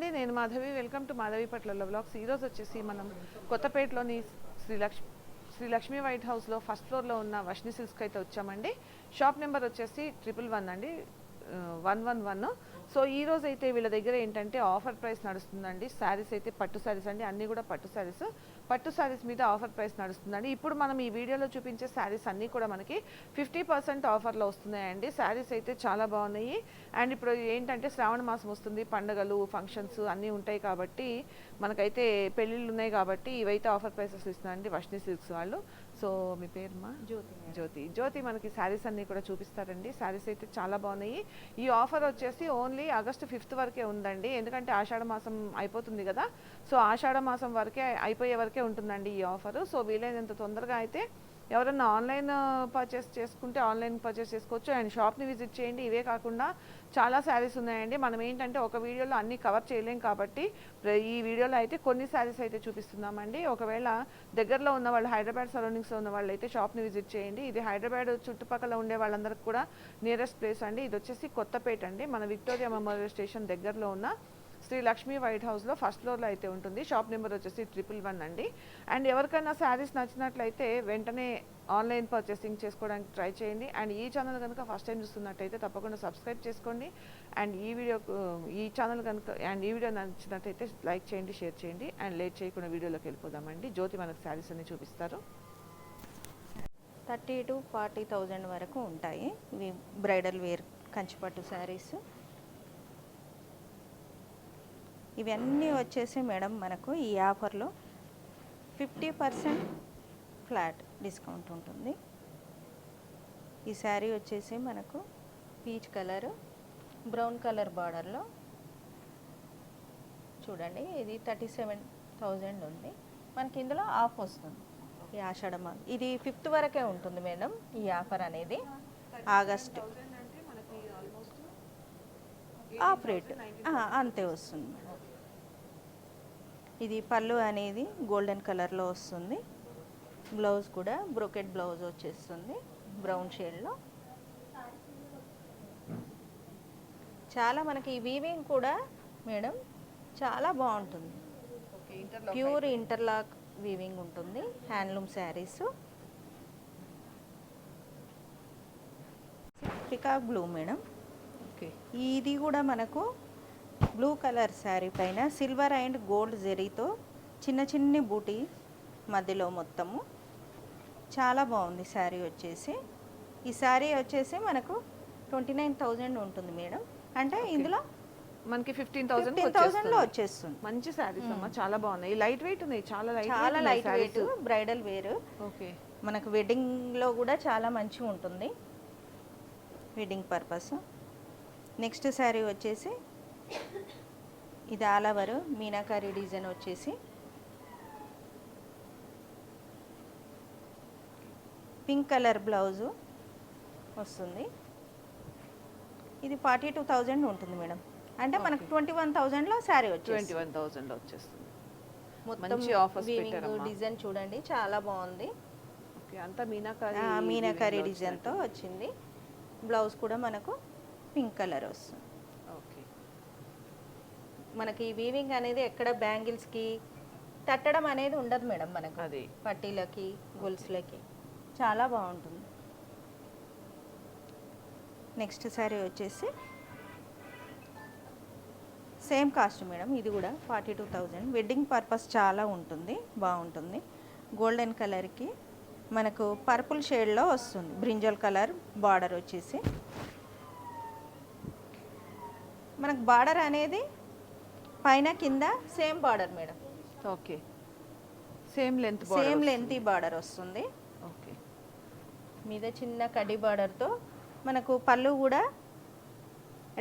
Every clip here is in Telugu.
అండి నేను మాధవి. వెల్కమ్ టు మాధవి పట్ల బ్లాగ్స్ ఈరోజు వచ్చేసి మనం కొత్తపేటలోని శ్రీ లక్ష్మి శ్రీ లక్ష్మీ వైట్ హౌస్లో ఫస్ట్ ఫ్లోర్లో ఉన్న వష్ని సిల్క్స్కి అయితే వచ్చామండి. షాప్ నెంబర్ వచ్చేసి ట్రిపుల్ వన్ అండి. One one one. సో ఈ రోజు అయితే వీళ్ళ దగ్గర ఏంటంటే ఆఫర్ ప్రైస్ నడుస్తుందండి. శారీస్ అయితే పట్టు శారీస్ అండి. అన్నీ కూడా పట్టు శారీస్. పట్టు శారీస్ మీద ఆఫర్ ప్రైస్ నడుస్తుందండి. ఇప్పుడు మనం ఈ వీడియోలో చూపించే శారీస్ అన్నీ కూడా మనకి ఫిఫ్టీ పర్సెంట్ ఆఫర్లో వస్తున్నాయండి. శారీస్ అయితే చాలా బాగున్నాయి. అండ్ ఇప్పుడు ఏంటంటే శ్రావణ మాసం వస్తుంది. పండుగలు ఫంక్షన్స్ అన్నీ ఉంటాయి కాబట్టి మనకైతే పెళ్ళిళ్ళు ఉన్నాయి కాబట్టి ఇవైతే ఆఫర్ ప్రైసెస్ ఇస్తున్నారండి వర్షిని సిల్క్స్ వాళ్ళు. సో మీ పేరుమా జ్యోతి జ్యోతి. జ్యోతి మనకి శారీస్ అన్నీ కూడా చూపిస్తారండి. శారీస్ అయితే చాలా బాగున్నాయి. ఈ ఆఫర్ వచ్చేసి ఓన్లీ ఆగస్టు ఫిఫ్త్ వరకే ఉందండి. ఎందుకంటే ఆషాఢ మాసం అయిపోతుంది కదా. సో ఆషాఢ మాసం వరకే అయిపోయే వరకే ఉంటుందండి ఈ ఆఫర్. సో వీలైనంత తొందరగా అయితే ఎవరన్నా ఆన్లైన్ పర్చేస్ చేసుకుంటే ఆన్లైన్ పర్చేస్ చేసుకోవచ్చు. అండ్ షాప్ని విజిట్ చేయండి. ఇవే కాకుండా చాలా శారీస్ ఉన్నాయండి. మనం ఏంటంటే ఒక వీడియోలో అన్ని కవర్ చేయలేం కాబట్టి ఈ వీడియోలో అయితే కొన్ని శారీస్ అయితే చూపిస్తున్నామండి. ఒకవేళ దగ్గరలో ఉన్న వాళ్ళు హైదరాబాద్ సరౌండింగ్స్లో ఉన్న వాళ్ళు అయితే షాప్ని విజిట్ చేయండి. ఇది హైదరాబాద్ చుట్టుపక్కల ఉండే వాళ్ళందరికీ కూడా నియరెస్ట్ ప్లేస్ అండి. ఇది వచ్చేసి కొత్తపేట అండి. మన విక్టోరియా మెమోరియల్ స్టేషన్ దగ్గరలో ఉన్న శ్రీ లక్ష్మీ వైట్ హౌస్లో ఫస్ట్ ఫ్లోర్లో అయితే ఉంటుంది. షాప్ నెంబర్ వచ్చేసి ట్రిపుల్ వన్ అండి. అండ్ ఎవరికైనా శారీస్ నచ్చినట్లయితే వెంటనే ఆన్లైన్ పర్చేసింగ్ చేసుకోవడానికి ట్రై చేయండి. అండ్ ఈ ఛానల్ కనుక ఫస్ట్ టైం చూస్తున్నట్టయితే తప్పకుండా సబ్స్క్రైబ్ చేసుకోండి. అండ్ ఈ వీడియో ఈ ఛానల్ కనుక అండ్ ఈ వీడియో నచ్చినట్టయితే లైక్ చేయండి షేర్ చేయండి. అండ్ లేట్ చేయకుండా వీడియోలోకి వెళ్ళిపోదామండి. జ్యోతి మనకు శారీస్ అన్ని చూపిస్తారు. థర్టీ టు ఫార్టీ థౌజండ్ వరకు ఉంటాయి. ఇవి బ్రైడల్ వేర్ కంచిపట్టు శారీస్. ఇవన్నీ వచ్చేసి మేడం మనకు ఈ ఆఫర్లో ఫిఫ్టీ పర్సెంట్ ఫ్లాట్ డిస్కౌంట్ ఉంటుంది. ఈ శారీ వచ్చేసి మనకు పీచ్ కలర్ బ్రౌన్ కలర్ బార్డర్లో. చూడండి ఇది థర్టీ సెవెన్ థౌజండ్ ఉంది. మనకి ఇందులో ఆఫ్ వస్తుంది. ఈ ఆషాఢ మాసం ఇది ఫిఫ్త్ వరకే ఉంటుంది మేడం ఈ ఆఫర్ అనేది. August half rate. అంతే వస్తుంది మేడం. ఇది పళ్ళు అనేది గోల్డెన్ కలర్లో వస్తుంది. బ్లౌజ్ కూడా బ్రోకెట్ బ్లౌజ్ వచ్చేస్తుంది బ్రౌన్ షేడ్లో. చాలా మనకి ఈ వీవింగ్ కూడా మేడం చాలా బాగుంటుంది. ప్యూర్ ఇంటర్లాక్ వీవింగ్ ఉంటుంది. Handloom saris. Peacock blue madam. Okay. ఇది కూడా మనకు బ్లూ కలర్ శారీ పైన సిల్వర్ అండ్ గోల్డ్ జెరీతో చిన్న చిన్ని బూటీ మధ్యలో మొత్తము. చాలా బాగుంది శారీ వచ్చేసి. ఈ శారీ వచ్చేసి మనకు ట్వంటీ నైన్ థౌజండ్ ఉంటుంది మేడం. అంటే ఇందులో మనకి ఫిఫ్టీన్ థౌసండ్ ఫిఫ్టీన్ థౌజండ్లో వచ్చేస్తుంది. మంచి శారీస్ అమ్మా చాలా బాగున్నాయి. లైట్ వెయిట్ ఉన్నాయి చాలా లైట్ చాలా light weight bridal wear okay. మనకు వెడ్డింగ్లో కూడా చాలా మంచిగా ఉంటుంది. వెడ్డింగ్ పర్పస్ నెక్స్ట్ శారీ వచ్చేసి ఇది ఆల్ ఓవర్ మీనాకారి డిజైన్ వచ్చేసి. పింక్ కలర్ బ్లౌజు వస్తుంది. ఇది ఫార్టీ టూ థౌజండ్ ఉంటుంది మేడం. అంటే మనకు ట్వంటీ వన్ థౌజండ్లో శారీ ట్వంటీ వచ్చేసి వన్ వచ్చేస్తుంది. మొత్తం. డిజైన్ చూడండి చాలా బాగుంది. అంతా మీనాకారి మీనాకరీ డిజైన్తో వచ్చింది. బ్లౌజ్ కూడా మనకు పింక్ కలర్ వస్తుంది. మనకి వీవింగ్ అనేది ఎక్కడ బ్యాంగిల్స్కి తట్టడం అనేది ఉండదు మేడం మనకు. అది. పట్టీలకి గొలుసులకి. చాలా బాగుంటుంది. నెక్స్ట్ శారీ వచ్చేసి సేమ్ కాస్ట్ మేడం ఇది కూడా forty two thousand. Wedding purpose చాలా ఉంటుంది బాగుంటుంది. గోల్డెన్ కలర్కి మనకు పర్పుల్ షేడ్లో వస్తుంది. బ్రింజల్ కలర్ బార్డర్ వచ్చేసి. మనకు బార్డర్ అనేది పైన కింద same border madam. Okay. Same length same length border వస్తుంది. ఓకే. మీద చిన్న కడ్డీ బార్డర్తో మనకు పళ్ళు కూడా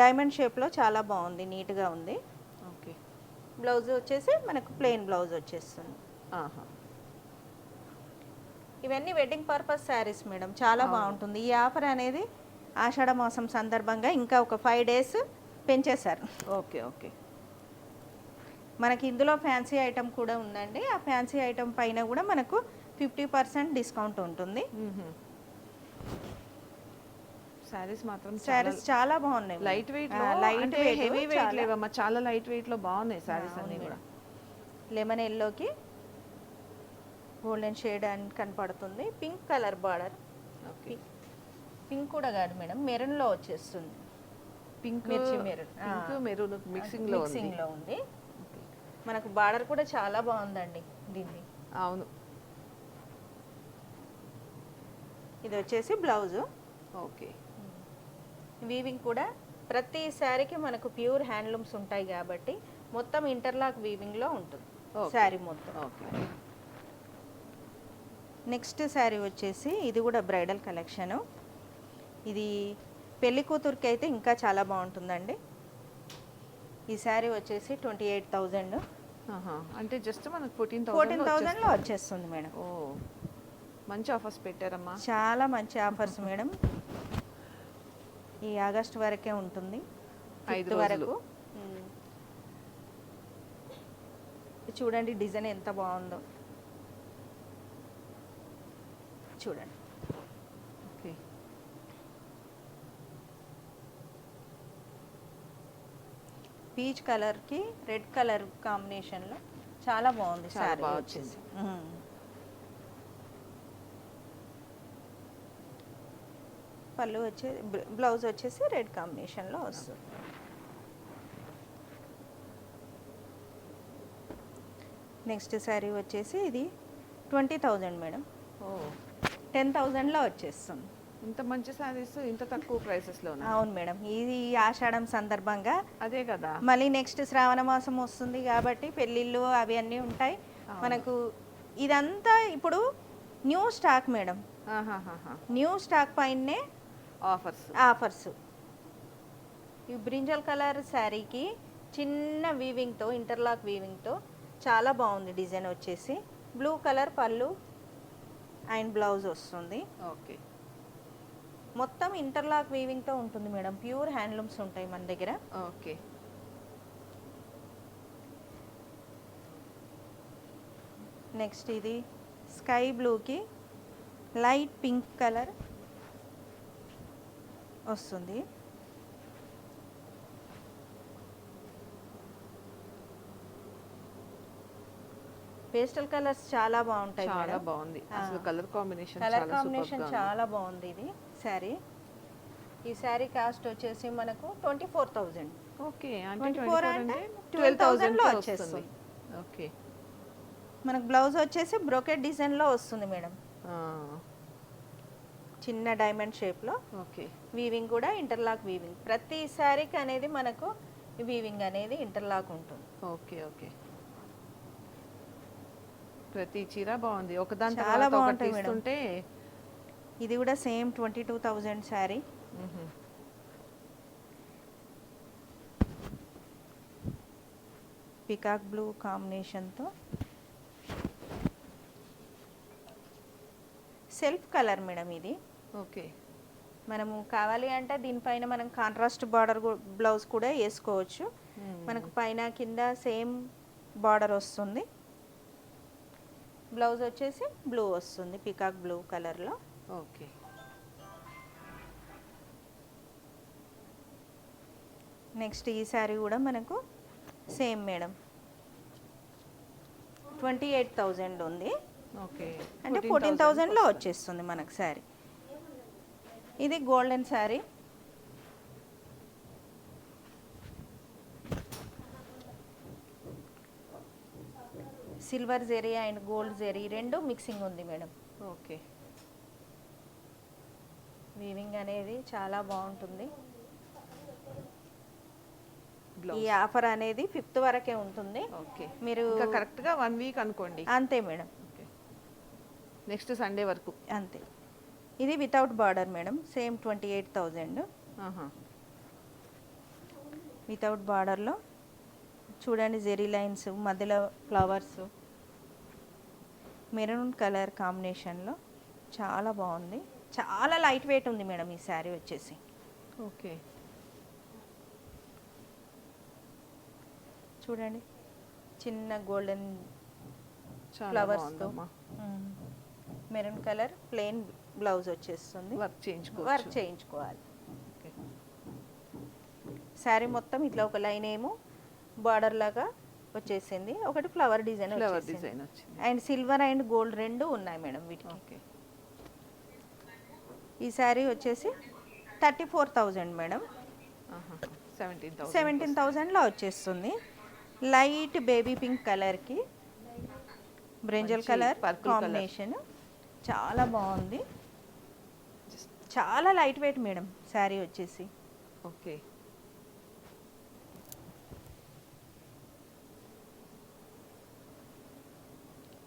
డైమండ్ షేప్లో చాలా బాగుంది నీట్గా ఉంది. ఓకే. బ్లౌజ్ వచ్చేసి మనకు ప్లెయిన్ బ్లౌజ్ వచ్చేస్తుంది. ఆహా. ఇవన్నీ వెడ్డింగ్ పర్పస్ శారీస్ మేడం చాలా బాగుంటుంది. ఈ ఆఫర్ అనేది ఆషాఢ మాసం సందర్భంగా ఇంకా ఒక ఫైవ్ డేస్ పెంచేశారు. Okay okay. మనకి ఇందులో ఫ్యాన్సీ ఐటమ్ కూడా ఉందండి. ఆ ఫ్యాన్సీ ఐటమ్ పైన కూడా మనకు ఫిఫ్టీ పర్సెంట్ డిస్కౌంట్ ఉంటుంది. శారీస్ మాత్రం శారీస్ చాలా బాగున్నాయి. Light weight light heavy weight లేవమ్మా చాలా లైట్ వెయిట్లో బాగున్నాయి శారీస్ అన్ని కూడా. లెమన్ ఎల్లోకి గోల్డెన్ షేడ్ అని కనపడుతుంది. Pink colour border. Okay. Pink. కూడా కాదు మేడం మెరూన్లో వచ్చేస్తుంది. పింక్ మిర్చి మెరూన్. పింక్ మెరూన్ మిక్సింగ్లో ఉంది. మిక్సింగ్లో ఉంది. మనకు బార్డర్ కూడా చాలా బాగుందండి దీన్ని. అవును. ఇది వచ్చేసి బ్లౌజు. ఓకే. వీవింగ్ కూడా ప్రతి శారీకి మనకు ప్యూర్ హ్యాండ్లూమ్స్ ఉంటాయి కాబట్టి మొత్తం ఇంటర్లాక్ వీవింగ్లో ఉంటుంది. శారీ మొత్తం. ఓకే. నెక్స్ట్ శారీ వచ్చేసి ఇది కూడా బ్రైడల్ కలెక్షను. ఇది పెళ్ళి కూతురికి అయితే ఇంకా చాలా బాగుంటుందండి. ఈ శారీ వచ్చేసి ట్వంటీ ఎయిట్ థౌజండ్. అంటే జస్ట్ మనకు ఫోర్టీన్ ఫోర్టీన్ థౌజండ్లో వచ్చేస్తుంది మేడం. ఓ మంచి ఆఫర్స్ పెట్టారమ్మా. చాలా మంచి ఆఫర్స్ మేడం. ఈ ఆగస్ట్ వరకే ఉంటుంది. ఐదు. వరకు. చూడండి డిజైన్ ఎంత బాగుందో. చూడండి ఓకే పీచ్ కలర్కి రెడ్ కలర్ కాంబినేషన్లో చాలా బాగుంది శారీ మ్మ్. పళ్ళు వచ్చే బ్ల- బ్లౌజ్ వచ్చేసి రెడ్ కాంబినేషన్లో వస్తుంది. నెక్స్ట్ శారీ వచ్చేసి ఇది twenty thousand madam. Oh. Ten థౌజండ్లో వచ్చేస్తుంది. ఇంత మంచి శారీస్ ఇంత తక్కువ ప్రైసెస్ లోనా అవును మేడం. ఇది ఆషాఢం సందర్భంగా. అదే కదా. మళ్ళీ నెక్స్ట్ శ్రావణ మాసం వస్తుంది కాబట్టి పెళ్ళిళ్ళు అవి అన్నీ ఉంటాయి. మనకు ఇదంతా ఇప్పుడు new stock madam. New stock పైనే ఆఫర్స్. ఆఫర్స్. ఈ బ్రింజల్ కలర్ శారీకి చిన్న వీవింగ్తో ఇంటర్లాక్ వీవింగ్తో చాలా బాగుంది డిజైన్ వచ్చేసి. బ్లూ కలర్ పళ్ళు అండ్ బ్లౌజ్ వస్తుంది. ఓకే. మొత్తం ఇంటర్లాక్ వీవింగ్తో ఉంటుంది మేడం. ప్యూర్ హ్యాండ్లూమ్స్ ఉంటాయి మన దగ్గర. ఓకే. నెక్స్ట్ ఇది స్కై బ్లూకి లైట్ పింక్ కలర్ వస్తుంది. పేస్టల్ కలర్స్ చాలా బాగుంటాయి చాలా బాగుంది. అసలు. కలర్ కాంబినేషన్ కలర్ కాంబినేషన్ చాలా బాగుంది ఇది. శారీ ఈ శారీ కాస్ట్ వచ్చేసి మనకు ట్వంటీ ఫోర్ థౌజండ్. ఓకే 24 24 అంటే అంటే 12,000 లో 12,000 వచ్చేస్తుంది. ఓకే. మనకు బ్లౌజ్ వచ్చేసి బ్రోకెట్ డిజైన్లో వస్తుంది మేడం. చిన్న డైమండ్ షేప్లో. ఓకే. వీవింగ్ కూడా ఇంటర్లాక్ వీవింగ్. ప్రతి శారీకి అనేది మనకు వీవింగ్ అనేది ఇంటర్లాక్ ఉంటుంది. Okay okay. ప్రతి చీర బాగుంది. ఒకదాని చాలా బాగుంటాయి. ఇస్తుంటే ఇది కూడా same twenty two thousand sari. Peacock blue కాంబినేషన్తో. సెల్ఫ్ కలర్ మేడం ఇది. ఓకే. మనము కావాలి అంటే దీనిపైన మనం కాంట్రాస్ట్ బార్డర్ బ్లౌజ్ కూడా వేసుకోవచ్చు. మనకు పైన కింద సేమ్ బార్డర్ వస్తుంది. బ్లౌజ్ వచ్చేసి బ్లూ వస్తుంది పికాక్ బ్లూ కలర్లో ఓకే. నెక్స్ట్ ఈ శారీ కూడా మనకు same madam twenty eight thousand ఉంది. ఓకే. అంటే ఫోర్టీన్ థౌజండ్లో వచ్చేస్తుంది మనకు శారీ ఇది golden sari silver zari and gold zari రెండు మిక్సింగ్ ఉంది మేడం. ఓకే. వీవింగ్ అనేది చాలా బాగుంటుంది. ఈ ఆఫర్ అనేది ఫిఫ్త్ వరకే ఉంటుంది. ఓకే. మీరు ఇంకా కరెక్ట్గా వన్ వీక్ అనుకోండి. అంతే మేడం. ఓకే. నెక్స్ట్ సండే వరకు. అంతే. ఇది without border madam same twenty eight thousand ఆహా. వితౌట్ బార్డర్లో చూడండి జెరీ లైన్స్ మధ్యలో ఫ్లవర్స్ మెరూన్ కలర్ కాంబినేషన్లో చాలా బాగుంది. చాలా లైట్ వెయిట్ ఉంది మేడం ఈ శారీ వచ్చేసి. ఓకే. చూడండి. చిన్న గోల్డెన్ ఫ్లవర్స్తో మెరూన్ కలర్ ప్లెయిన్ బ్లౌజ్ వచ్చేస్తుంది. వర్క్ చేయించుకోవచ్చు. వర్క్ చేయించుకోవాలి. శారీ మొత్తం ఇట్లా ఒక లైన్ ఏమో బార్డర్ లాగా వచ్చేసింది. ఒకటి ఫ్లవర్ డిజైన్ ఫ్లవర్ డిజైన్ వచ్చింది. అండ్ సిల్వర్ అండ్ గోల్డ్ రెండు ఉన్నాయి మేడం వీటికి. ఓకే. ఈ శారీ వచ్చేసి thirty four thousand madam. Seventeen థౌజండ్లో వచ్చేస్తుంది. లైట్ బేబీ పింక్ కలర్కి బ్రింజల్ కలర్. కాంబినేషన్. చాలా బాగుంది. చాలా లైట్ వెయిట్ మేడం శారీ వచ్చేసి. ఓకే.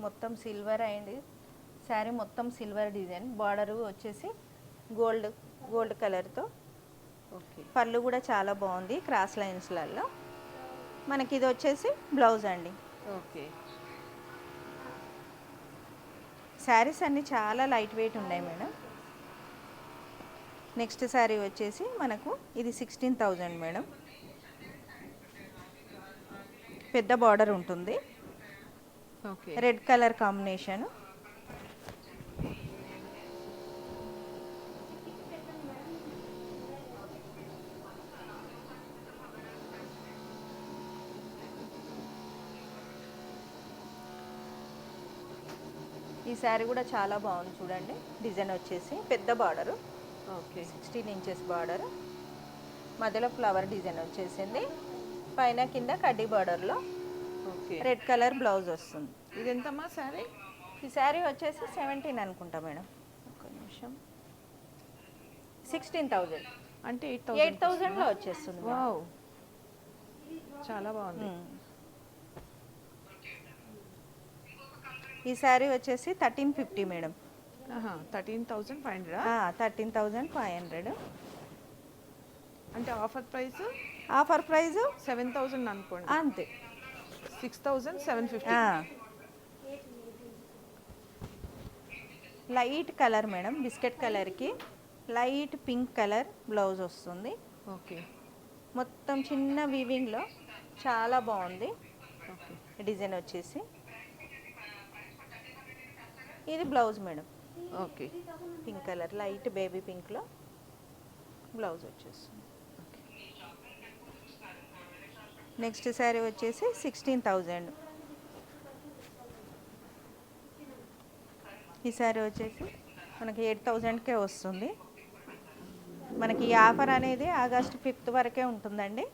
మొత్తం సిల్వర్ అండ్ శారీ మొత్తం సిల్వర్ డిజైన్. బార్డర్ వచ్చేసి గోల్డ్ గోల్డ్ కలర్తో. ఓకే. పళ్ళు కూడా చాలా బాగుంది క్రాస్ లైన్స్లలో. మనకి ఇది వచ్చేసి బ్లౌజ్ అండి. ఓకే. శారీస్ అన్నీ చాలా లైట్ వెయిట్ ఉన్నాయి మేడం. నెక్స్ట్ శారీ వచ్చేసి మనకు ఇది సిక్స్టీన్ థౌజండ్ మేడం. పెద్ద బార్డర్ ఉంటుంది. రెడ్ కలర్ కాంబినేషన్ ఈ శారీ కూడా చాలా బాగుంది చూడండి. డిజైన్ వచ్చేసి పెద్ద border okay sixteen inches border మధ్యలో ఫ్లవర్ డిజైన్ వచ్చేసింది. పైన కింద కడ్డీ బార్డర్లో రెడ్ కలర్ బ్లౌజ్ వస్తుంది. ఇది ఎంతమ్మా సారీ ఈ శారీ వచ్చేసి సెవెంటీన్ అనుకుంటా మేడం. ఒక నిమిషం. సిక్స్టీన్ థౌజండ్ అంటే ఎయిట్ ఎయిట్ థౌజండ్లో వచ్చేస్తుంది. వావ్ చాలా బాగుంది. మ్మ్. ఈ శారీ వచ్చేసి thirteen fifty madam. Thirteen thousand five hundred thirteen thousand five hundred అంటే offer price offer price seven thousand అనుకోండి. అంతే. Six seven fifty. Light colour madam biscuit కలర్కి. లైట్ పింక్ కలర్ బ్లౌజ్ వస్తుంది. ఓకే. మొత్తం చిన్న వీవింగ్లో చాలా బాగుంది. ఓకే. డిజైన్ వచ్చేసి. ఇది blouse madam. Okay. Pink colour light baby పింక్లో blouse వచ్చేస్తుంది ఓకే నెక్స్ట్ శారీ వచ్చేసి సిక్స్టీన్ థౌజండ్. ఈ శారీ వచ్చేసి మనకి ఎయిట్ థౌజండ్కే వస్తుంది. మనకి ఈ ఆఫర్ అనేది ఆగస్ట్ ఫిఫ్త్ వరకే ఉంటుందండి.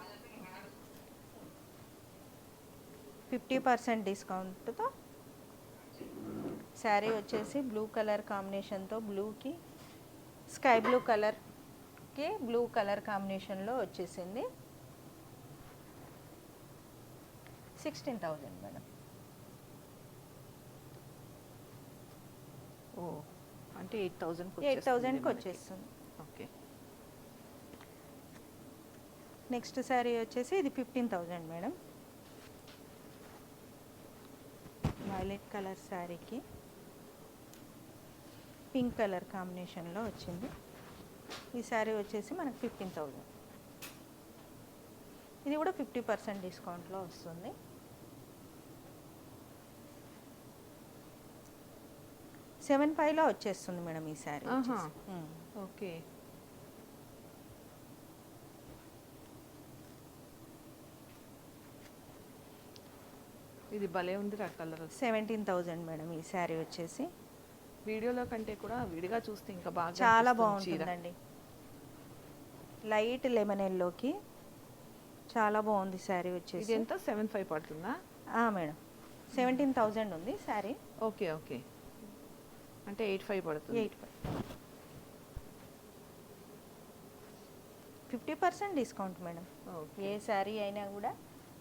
ఫిఫ్టీ పర్సెంట్ డిస్కౌంట్తో శారీ వచ్చేసి బ్లూ కలర్ కాంబినేషన్తో బ్లూకి స్కై బ్లూ కలర్కి బ్లూ కలర్ కాంబినేషన్లో వచ్చేసింది. సిక్స్టీన్ థౌజండ్ మేడం ఓ అంటే ఎయిట్ థౌసండ్ ఎయిట్ థౌజండ్కి వచ్చేస్తుంది ఓకే. నెక్స్ట్ శారీ వచ్చేసి ఇది fifteen thousand madam violet colour శారీకి పింక్ కలర్ కాంబినేషన్లో వచ్చింది. ఈ శారీ వచ్చేసి మనకు ఫిఫ్టీన్ థౌజండ్ ఇది కూడా ఫిఫ్టీ పర్సెంట్ డిస్కౌంట్లో వస్తుంది. సెవెన్ ఫైవ్లో వచ్చేస్తుంది మేడం ఈ శారీ. ఉమ్. ఓకే. ఇది భలే ఉంది రా కలర్. సెవెంటీన్ థౌజండ్ మేడం ఈ శారీ వచ్చేసి. వీడియోలో కంటే కూడా విడిగా చూస్తే ఇంకా బాగా చాలా. బాగుంటుందండి. లైట్ లెమన్ ఎల్లోకి చాలా బాగుంది శారీ ఇది వచ్చేసి. ఎంత సెవెన్ ఫైవ్ పడుతుందా? మేడం. సెవెంటీన్ థౌజండ్ ఉంది శారీ. Okay okay. అంటే ఎయిట్ ఫైవ్ పడుతుంది. Eight fifty percent discount madam. Okay. ఏ శారీ అయినా కూడా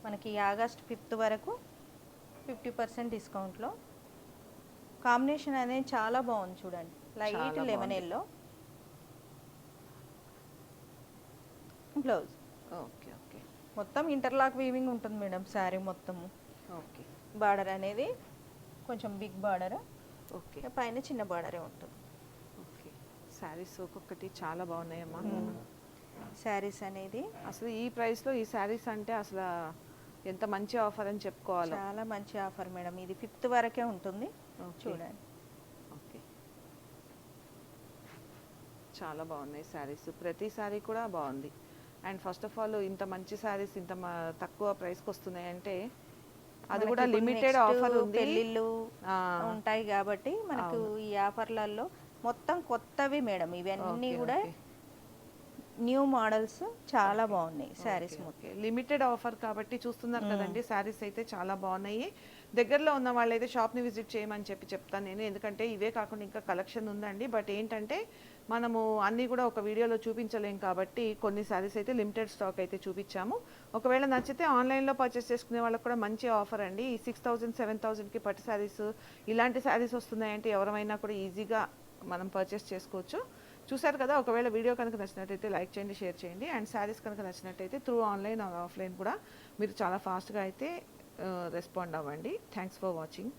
మనకి ఆగస్ట్ ఫిఫ్త్ వరకు ఫిఫ్టీ పర్సెంట్ డిస్కౌంట్లో. కాంబినేషన్ అనేది చాలా బాగుంది చూడండి. Light lemon. Yellow blouse. Okay okay. మొత్తం ఇంటర్లాక్ వీవింగ్ ఉంటుంది మేడం శారీ మొత్తము. ఓకే. బార్డర్ అనేది కొంచెం బిగ్ బార్డర్. ఓకే. పైన చిన్న బార్డరే ఉంటుంది. ఓకే. శారీస్ ఒక్కొక్కటి చాలా బాగున్నాయమ్మా. శారీస్ అనేది అసలు ఈ ప్రైస్లో ఈ శారీస్ అంటే అసలు ఎంత మంచి ఆఫర్ అని చెప్పుకోవాలి. చాలా మంచి ఆఫర్ మేడం. ఇది ఫిఫ్త్ వరకే ఉంటుంది. చూడండి. ఓకే. చాలా బాగున్నాయి శారీస్. ప్రతి శారీ కూడా బాగుంది. అండ్ ఫస్ట్ ఆఫ్ ఆల్ ఇంత మంచి శారీస్ ఇంత తక్కువ ప్రైస్కి వస్తున్నాయి అంటే అది కూడా లిమిటెడ్ ఆఫర్ పెళ్ళిళ్ళు ఉంటాయి కాబట్టి మనకు ఈ ఆఫర్లలో మొత్తం కొత్తవి మేడం. ఇవన్నీ కూడా. న్యూ మోడల్స్ చాలా బాగున్నాయి శారీస్ లిమిటెడ్ ఆఫర్ కాబట్టి చూస్తున్నారు కదండి శారీస్ అయితే చాలా బాగున్నాయి. దగ్గరలో ఉన్న వాళ్ళైతే షాప్ని విజిట్ చేయమని చెప్పి చెప్తాను నేను. ఎందుకంటే ఇవే కాకుండా ఇంకా కలెక్షన్ ఉందండి. బట్ ఏంటంటే మనము అన్నీ కూడా ఒక వీడియోలో చూపించలేం కాబట్టి కొన్ని శారీస్ అయితే లిమిటెడ్ స్టాక్ అయితే చూపించాము. ఒకవేళ నచ్చితే ఆన్లైన్లో పర్చేస్ చేసుకునే వాళ్ళకి కూడా మంచి ఆఫర్ అండి. ఈ సిక్స్ థౌజండ్ సెవెన్ థౌజండ్కి పట్టు శారీస్ ఇలాంటి శారీస్ వస్తున్నాయంటే ఎవరైనా కూడా ఈజీగా మనం పర్చేస్ చేసుకోవచ్చు. చూసారు కదా ఒకవేళ వీడియో కనుక నచ్చినట్టయితే లైక్ చేయండి షేర్ చేయండి. అండ్ శారీస్ కనుక నచ్చినట్టయితే త్రూ ఆన్లైన్ ఆర్ ఆఫ్లైన్ కూడా మీరు చాలా ఫాస్ట్గా అయితే uh, రెస్పాండ్ అవ్వండి. Thanks for watching